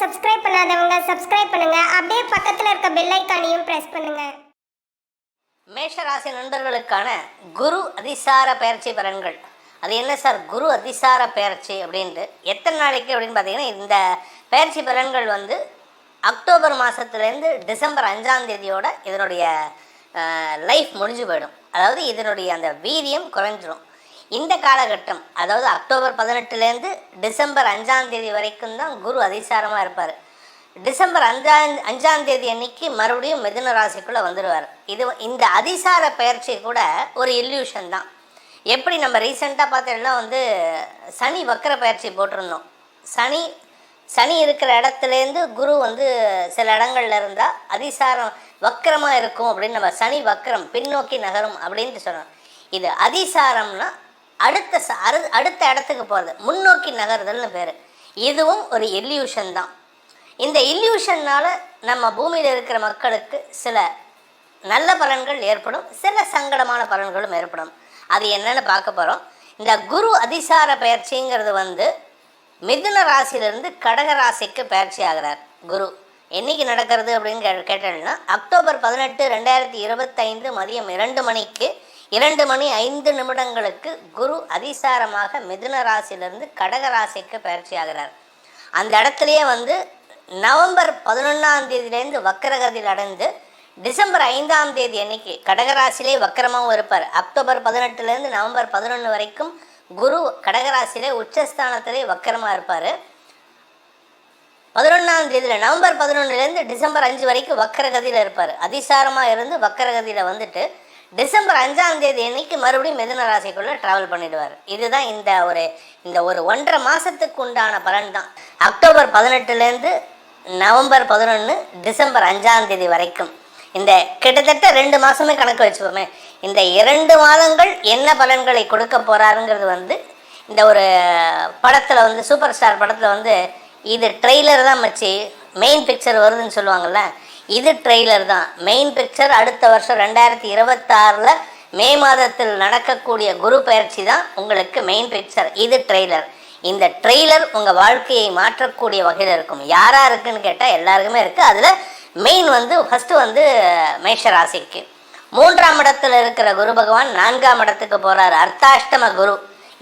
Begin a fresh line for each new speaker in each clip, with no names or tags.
Subscribe பண்ணாதவங்க subscribe பண்ணுங்க. அப்படியே பக்கத்துல இருக்க பெல் ஐக்கானையும் பிரஸ் பண்ணுங்க.
மேஷராசி நண்பர்களுக்கான குரு அதிசார பயிற்சி பலன்கள். அது என்ன சார்? குரு அதிசார பயிற்சி அப்படின்ட்டு. எத்தனை நாளைக்கு அப்படின்னு பார்த்தீங்கன்னா இந்த பயிற்சி பலன்கள் வந்து அக்டோபர் மாதத்துலேருந்து டிசம்பர் அஞ்சாம் தேதியோட இதனுடைய லைஃப் முடிஞ்சு போயிடும். அதாவது இதனுடைய அந்த வீரியம் குறைஞ்சிரும். இந்த காலகட்டம் அதாவது அக்டோபர் பதினெட்டுலேருந்து டிசம்பர் அஞ்சாம் தேதி வரைக்கும் தான் குரு அதிசாரமாக இருப்பார். டிசம்பர் அஞ்சாம் அஞ்சாம் தேதி அன்னைக்கு மறுபடியும் மிதுன ராசிக்குள்ளே வந்துடுவார். இது இந்த அதிசார பயிற்சி கூட ஒரு இல்யூஷன் தான். எப்படி நம்ம ரீசெண்டாக பார்த்தோம்னா வந்து சனி வக்கர பயிற்சி போட்டிருந்தோம். சனி சனி இருக்கிற இடத்துலேருந்து குரு வந்து சில இடங்கள்ல இருந்தால் அதிசாரம் வக்கரமாக இருக்கும் அப்படின்னு நம்ம சனி வக்கரம் பின்னோக்கி நகரும் அப்படின்ட்டு சொன்னோம். இது அதிசாரம்னா அடுத்த ச அடுத்த இடத்துக்கு போகிறது முன்னோக்கி நகருதல்னு பேர். இதுவும் ஒரு இல்யூஷன் தான். இந்த இல்யூஷன்னால் நம்ம பூமியில் இருக்கிற மக்களுக்கு சில நல்ல பலன்கள் ஏற்படும். சில சங்கடமான பலன்களும் ஏற்படும். அது என்னென்னு பார்க்க போகிறோம் இந்த குரு அதிசார பயிற்சிங்கிறது வந்து மிதுன ராசியிலிருந்து கடக ராசிக்கு பயிற்சி ஆகிறார் குரு. என்னைக்கு நடக்கிறது அப்படின்னு கே கேட்டேன்னா அக்டோபர் பதினெட்டு ரெண்டாயிரத்தி இருபத்தைந்து மதியம் இரண்டு மணிக்கு இரண்டு மணி ஐந்து நிமிடங்களுக்கு குரு அதிசாரமாக மிதுன ராசியிலிருந்து கடக ராசிக்கு பயிற்சி ஆகிறார். அந்த இடத்துலையே வந்து நவம்பர் பதினொன்றாம் தேதியிலேருந்து வக்கரகதியில் அடைந்து டிசம்பர் ஐந்தாம் தேதி அன்னைக்கு கடகராசிலே வக்கரமாகவும் இருப்பார். அக்டோபர் பதினெட்டுலேருந்து நவம்பர் பதினொன்று வரைக்கும் குரு கடகராசிலே உச்சஸ்தானத்திலே வக்கரமாக இருப்பார். பதினொன்றாம் தேதியில் நவம்பர் பதினொன்றுலேருந்து டிசம்பர் அஞ்சு வரைக்கும் வக்கரகதியில் இருப்பார். அதிசாரமாக இருந்து வக்கரகதியில் வந்துட்டு டிசம்பர் அஞ்சாம் தேதி அன்னைக்கு மறுபடியும் மிதன ராசிக்குள்ளே ட்ராவல் பண்ணிடுவார். இதுதான் இந்த ஒரு இந்த ஒரு ஒன்றரை மாதத்துக்கு உண்டான பலன் தான் அக்டோபர் பதினெட்டுலேருந்து நவம்பர் பதினொன்று டிசம்பர் அஞ்சாம் தேதி வரைக்கும். இந்த கிட்டத்தட்ட ரெண்டு மாதமே கணக்கு வச்சுப்போமே. இந்த இரண்டு மாதங்கள் என்ன பலன்களை கொடுக்க போகிறாருங்கிறது வந்து இந்த ஒரு படத்தில் வந்து சூப்பர் ஸ்டார் படத்தில் வந்து இது ட்ரெய்லர் தான் வச்சு மெயின் பிக்சர் வருதுன்னு சொல்லுவாங்கள்ல இது ட்ரெய்லர் தான். மெயின் பிக்சர் அடுத்த வருஷம் ரெண்டாயிரத்தி இருபத்தாறில் மே மாதத்தில் நடக்கக்கூடிய குரு பயிற்சி தான் உங்களுக்கு மெயின் பிக்சர் இது ட்ரெய்லர் இந்த ட்ரெய்லர் உங்கள் வாழ்க்கையை மாற்றக்கூடிய வகையில் இருக்கும். யாராக இருக்குன்னு கேட்டால் எல்லாருக்குமே இருக்குது அதில் மெயின் வந்து ஃபஸ்ட்டு வந்து மேஷராசிக்கு. மூன்றாம் இடத்துல இருக்கிற குரு பகவான் நான்காம் இடத்துக்கு போகிறார் அர்த்தாஷ்டம குரு.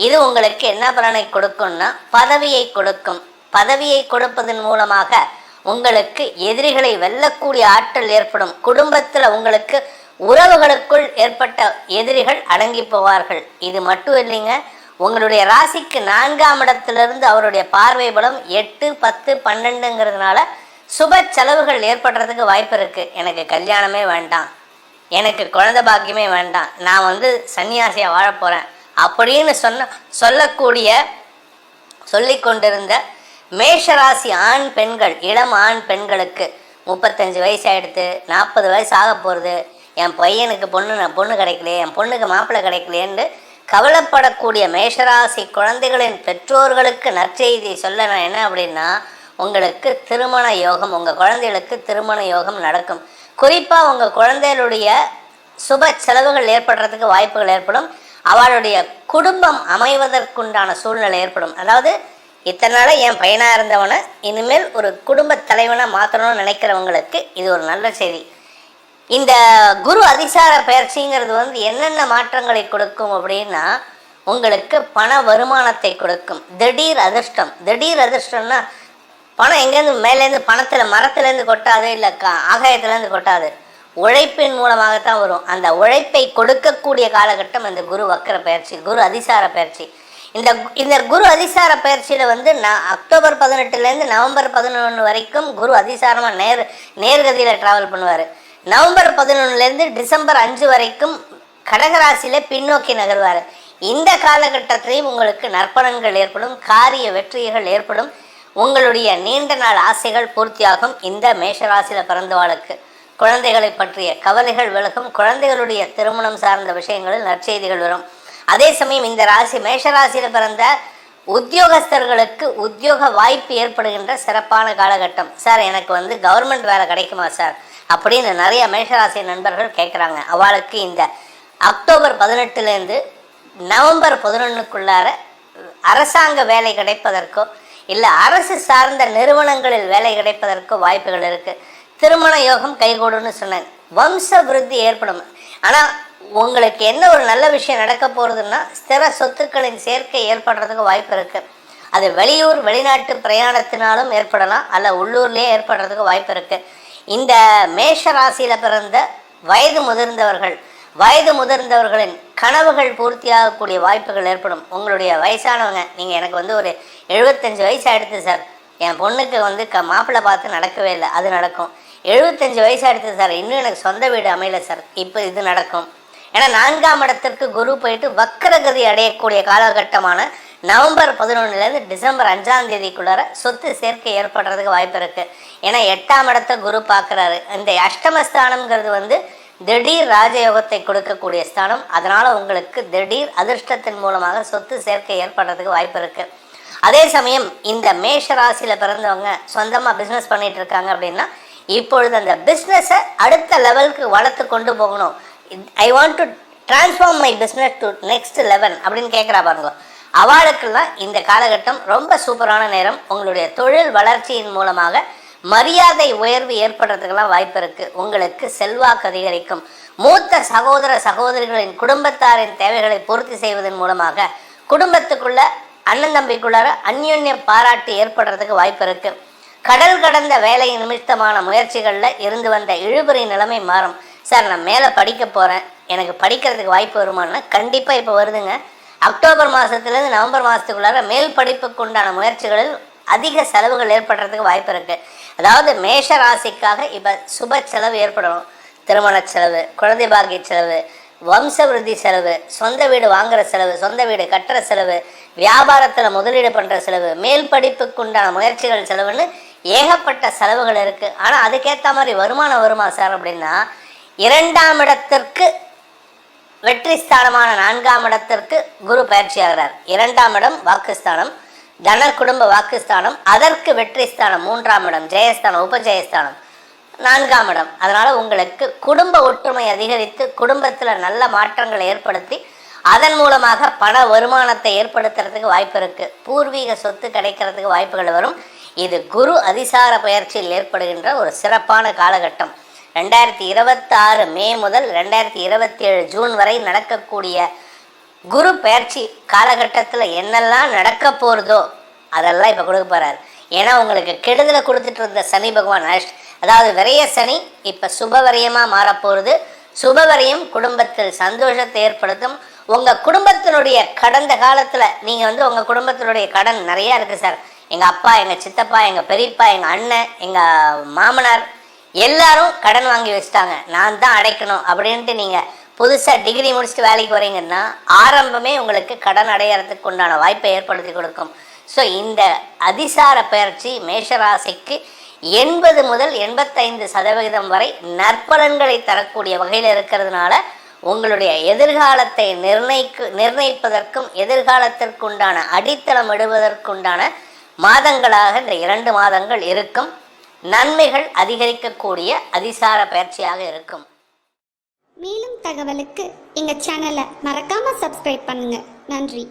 இது உங்களுக்கு என்ன பலனை கொடுக்கும்னா பதவியை கொடுக்கும். பதவியை கொடுப்பதன் மூலமாக உங்களுக்கு எதிரிகளை வெல்லக்கூடிய ஆற்றல் ஏற்படும். குடும்பத்தில் உங்களுக்கு உறவுகளுக்குள் ஏற்பட்ட எதிரிகள் அடங்கி போவார்கள். இது மட்டும் இல்லைங்க உங்களுடைய ராசிக்கு நான்காம் இடத்திலிருந்து அவருடைய பார்வை பலம் எட்டு பத்து பன்னெண்டுங்கிறதுனால சுப செலவுகள் ஏற்படுறதுக்கு வாய்ப்பு இருக்குது எனக்கு கல்யாணமே வேண்டாம். எனக்கு குழந்தை பாக்கியமே வேண்டாம். நான் வந்து சன்னியாசியாக வாழ போகிறேன் அப்படின்னு சொன்ன சொல்லக்கூடிய சொல்லிக்கொண்டிருந்த மேஷராசி ஆண் பெண்கள் இளம் ஆண் பெண்களுக்கு முப்பத்தஞ்சு வயசு ஆகிடுது நாற்பது வயசு ஆக போகிறது என் பையனுக்கு பொண்ணு நான் பொண்ணு கிடைக்கலையே என் பொண்ணுக்கு மாப்பிள்ளை கிடைக்கலையேன்னு கவலைப்படக்கூடிய மேஷராசி குழந்தைகளின் பெற்றோர்களுக்கு நற்செய்தி சொல்ல நான் என்ன அப்படின்னா உங்களுக்கு திருமண யோகம் உங்கள் குழந்தைகளுக்கு திருமண யோகம் நடக்கும். குறிப்பாக உங்கள் குழந்தைகளுடைய சுப செலவுகள் ஏற்படுறதுக்கு வாய்ப்புகள் ஏற்படும். அவளுடைய குடும்பம் அமைவதற்குண்டான சூழ்நிலை ஏற்படும். அதாவது இத்தனை நாளாக என் பையனாக இருந்தவனை இனிமேல் ஒரு குடும்ப தலைவனாக மாற்றணும்னு நினைக்கிறவங்களுக்கு இது ஒரு நல்ல செய்தி. இந்த குரு அதிசார பயிற்சிங்கிறது வந்து என்னென்ன மாற்றங்களை கொடுக்கும் அப்படின்னா உங்களுக்கு பண வருமானத்தை கொடுக்கும். திடீர் அதிர்ஷ்டம். திடீர் அதிர்ஷ்டம்னா பணம் எங்கேருந்து மேலேருந்து பணத்தில் மரத்துலேருந்து கொட்டாது இல்லை கா ஆகாயத்துலேருந்து கொட்டாது. உழைப்பின் மூலமாகத்தான் வரும். அந்த உழைப்பை கொடுக்கக்கூடிய காலகட்டம் இந்த குரு வக்கர பயிற்சி குரு அதிசார பயிற்சி. இந்த இந்த குரு அதிசார பயிற்சியில் வந்து நான் அக்டோபர் பதினெட்டுலேருந்து நவம்பர் பதினொன்று வரைக்கும் குரு அதிசாரமாக நேர் நேர்கதியில் ட்ராவல் பண்ணுவார். நவம்பர் பதினொன்றுலேருந்து டிசம்பர் அஞ்சு வரைக்கும் கடகராசியில் பின்னோக்கி நகர்வார். இந்த காலகட்டத்திலையும் உங்களுக்கு நற்பலன்கள் ஏற்படும் காரிய வெற்றிகள் ஏற்படும். உங்களுடைய நீண்ட நாள் ஆசைகள் பூர்த்தியாகும் இந்த மேஷராசியில் பிறந்தவாளுக்கு. குழந்தைகளை பற்றிய கவலைகள் விலகும் குழந்தைகளுடைய திருமணம் சார்ந்த விஷயங்களில் நற்செய்திகள் வரும். அதே சமயம் இந்த ராசி மேஷராசியில் பிறந்த உத்தியோகஸ்தர்களுக்கு உத்தியோக வாய்ப்பு ஏற்படுகின்ற சிறப்பான காலகட்டம். சார் எனக்கு வந்து கவர்மெண்ட் வேலை கிடைக்குமா சார்? அப்படின்னு நிறைய மேஷராசி நண்பர்கள் கேட்குறாங்க அவளுக்கு இந்த அக்டோபர் பதினெட்டுலேருந்து நவம்பர் பதினொன்றுக்குள்ளார அரசாங்க வேலை கிடைப்பதற்கோ இல்லை அரசு சார்ந்த நிறுவனங்களில் வேலை கிடைப்பதற்கோ வாய்ப்புகள் இருக்குது திருமண யோகம் கைகூடுன்னு சொன்னேன். வம்ச விருத்தி ஏற்படும். ஆனால் உங்களுக்கு என்ன ஒரு நல்ல விஷயம் நடக்க போகிறதுன்னா ஸ்திர சொத்துக்களின் சேர்க்கை ஏற்படுறதுக்கு வாய்ப்பு இருக்குது அது வெளியூர் வெளிநாட்டு பிரயாணத்தினாலும் ஏற்படலாம் அல்ல உள்ளூர்லேயே ஏற்படுறதுக்கு வாய்ப்பு இருக்குது இந்த மேஷ ராசியில் பிறந்த வயது முதிர்ந்தவர்கள் வயது முதிர்ந்தவர்களின் கனவுகள் பூர்த்தியாகக்கூடிய வாய்ப்புகள் ஏற்படும். உங்களுடைய வயசானவங்க நீங்கள் எனக்கு வந்து ஒரு எழுபத்தஞ்சு வயசு ஆகிடுது சார். என் பொண்ணுக்கு வந்து க மாப்பிள்ளை பார்த்து நடக்கவே இல்லை அது நடக்கும். எழுபத்தஞ்சு வயசு ஆகிடுது சார் இன்னும் எனக்கு சொந்த வீடு அமையல சார். இப்போ இது நடக்கும். ஏன்னா நான்காம் இடத்திற்கு குரு போயிட்டு வக்கரகதி அடையக்கூடிய காலகட்டமான நவம்பர் பதினொன்னுலேருந்து டிசம்பர் அஞ்சாம் தேதிக்குள்ளார சொத்து சேர்க்கை ஏற்படுறதுக்கு வாய்ப்பு இருக்கு. ஏன்னா எட்டாம் இடத்தை குரு பார்க்குறாரு. இந்த அஷ்டமஸ்தானம்ங்கிறது வந்து திடீர் ராஜயோகத்தை கொடுக்கக்கூடிய ஸ்தானம். அதனால உங்களுக்கு திடீர் அதிர்ஷ்டத்தின் மூலமாக சொத்து சேர்க்கை ஏற்படுறதுக்கு வாய்ப்பு இருக்கு. அதே சமயம் இந்த மேஷ ராசியில பிறந்தவங்க சொந்தமா பிஸ்னஸ் பண்ணிட்டு இருக்காங்க அப்படின்னா இப்பொழுது அந்த பிஸ்னஸை அடுத்த லெவலுக்கு வளர்த்து கொண்டு போகணும். I want to transform my business to next level அப்படின்னு கேட்குறா பாருங்க. அவளுக்கெல்லாம் இந்த காலகட்டம் ரொம்ப சூப்பரான நேரம். உங்களுடைய தொழில் வளர்ச்சியின் மூலமாக மரியாதை உயர்வு ஏற்படுறதுக்கெல்லாம் வாய்ப்பு இருக்குது உங்களுக்கு செல்வாக்கு அதிகரிக்கும். மூத்த சகோதர சகோதரிகளின் குடும்பத்தாரின் தேவைகளை பூர்த்தி செய்வதன் மூலமாக குடும்பத்துக்குள்ள அண்ணன் தம்பிக்குள்ளார அந்யோன்ய பாராட்டு ஏற்படுறதுக்கு வாய்ப்பு இருக்குது கடல் கடந்த வேலை நிமித்தமான முயற்சிகளில் இருந்து வந்த இழுபறி நிலைமை மாறும். சார் நான் மேலே படிக்க போகிறேன் எனக்கு படிக்கிறதுக்கு வாய்ப்பு வருமானா கண்டிப்பாக இப்போ வருதுங்க. அக்டோபர் மாதத்துலேருந்து நவம்பர் மாதத்துக்குள்ளார மேல் படிப்புக்கு உண்டான முயற்சிகளில் அதிக செலவுகள் ஏற்படுறதுக்கு வாய்ப்பு இருக்குது அதாவது மேஷ ராசிக்காக இப்போ சுப செலவு ஏற்படணும் திருமண செலவு குழந்தை பாக்கிய செலவு வம்சவிருத்தி செலவு சொந்த வீடு வாங்குற செலவு சொந்த வீடு கட்டுற செலவு வியாபாரத்தில் முதலீடு பண்ணுற செலவு மேல் படிப்புக்கு உண்டான முயற்சிகள் செலவுன்னு ஏகப்பட்ட செலவுகள் இருக்குது ஆனால் அதுக்கேற்ற மாதிரி வருமானம் வருமா சார் அப்படின்னா இரண்டாம் இடத்திற்கு வெற்றி ஸ்தானமான நான்காம் இடத்திற்கு குரு பயிற்சி ஆகிறார் இரண்டாம் இடம் வாக்குஸ்தானம் தன குடும்ப வாக்குஸ்தானம் அதற்கு வெற்றி ஸ்தானம் மூன்றாம் இடம் ஜெயஸ்தானம் உபஜெயஸ்தானம் நான்காம் இடம். அதனால் உங்களுக்கு குடும்ப ஒற்றுமை அதிகரித்து குடும்பத்தில் நல்ல மாற்றங்களை ஏற்படுத்தி அதன் மூலமாக பண வருமானத்தை ஏற்படுத்துறதுக்கு வாய்ப்பு இருக்குது பூர்வீக சொத்து கிடைக்கிறதுக்கு வாய்ப்புகள் வரும். இது குரு அதிசார பயிற்சியில் ஏற்படுகின்ற ஒரு சிறப்பான காலகட்டம். ரெண்டாயிரத்தி இருபத்தாறு மே முதல் ரெண்டாயிரத்தி இருபத்தி ஏழு ஜூன் வரை நடக்கக்கூடிய குரு பயிற்சி காலகட்டத்தில் என்னெல்லாம் நடக்க போகிறதோ அதெல்லாம் இப்போ கொடுக்க போகிறார் ஏன்னா உங்களுக்கு கெடுதலை கொடுத்துட்டு இருந்த சனி பகவான் அஷ்ட் அதாவது விரைய சனி இப்போ சுபவரியமாக மாறப்போகிறது சுபவரியம் குடும்பத்தில் சந்தோஷத்தை ஏற்படுத்தும். உங்கள் குடும்பத்தினுடைய கடந்த காலத்தில் நீங்கள் வந்து உங்கள் குடும்பத்தினுடைய கடன் நிறையா இருக்குது சார். எங்கள் அப்பா எங்கள் சித்தப்பா எங்கள் பெரியப்பா எங்கள் அண்ணன் எங்கள் மாமனார் எல்லாரும் கடன் வாங்கி வச்சுட்டாங்க. நான் தான் அடைக்கணும் அப்படின்ட்டு நீங்கள் புதுசாக டிகிரி முடிச்சுட்டு வேலைக்கு வரீங்கன்னா ஆரம்பமே உங்களுக்கு கடன் அடையறதுக்கு உண்டான வாய்ப்பை ஏற்படுத்தி கொடுக்கும். ஸோ இந்த அதிசார பயிற்சி மேஷராசிக்கு எண்பது முதல் எண்பத்தைந்து சதவிகிதம் வரை நற்பலன்களை தரக்கூடிய வகையில் இருக்கிறதுனால உங்களுடைய எதிர்காலத்தை நிர்ணயிக்கு நிர்ணயிப்பதற்கும் எதிர்காலத்திற்குண்டான அடித்தளம் இடுவதற்குண்டான மாதங்களாக இந்த இரண்டு மாதங்கள் இருக்கும். நன்மைகள் அதிகரிக்கக்கூடிய அதிசார பயிற்சியாக இருக்கும்.
மேலும் தகவலுக்கு எங்கள் சேனலை மறக்காமல் சப்ஸ்கிரைப் பண்ணுங்கள் நன்றி.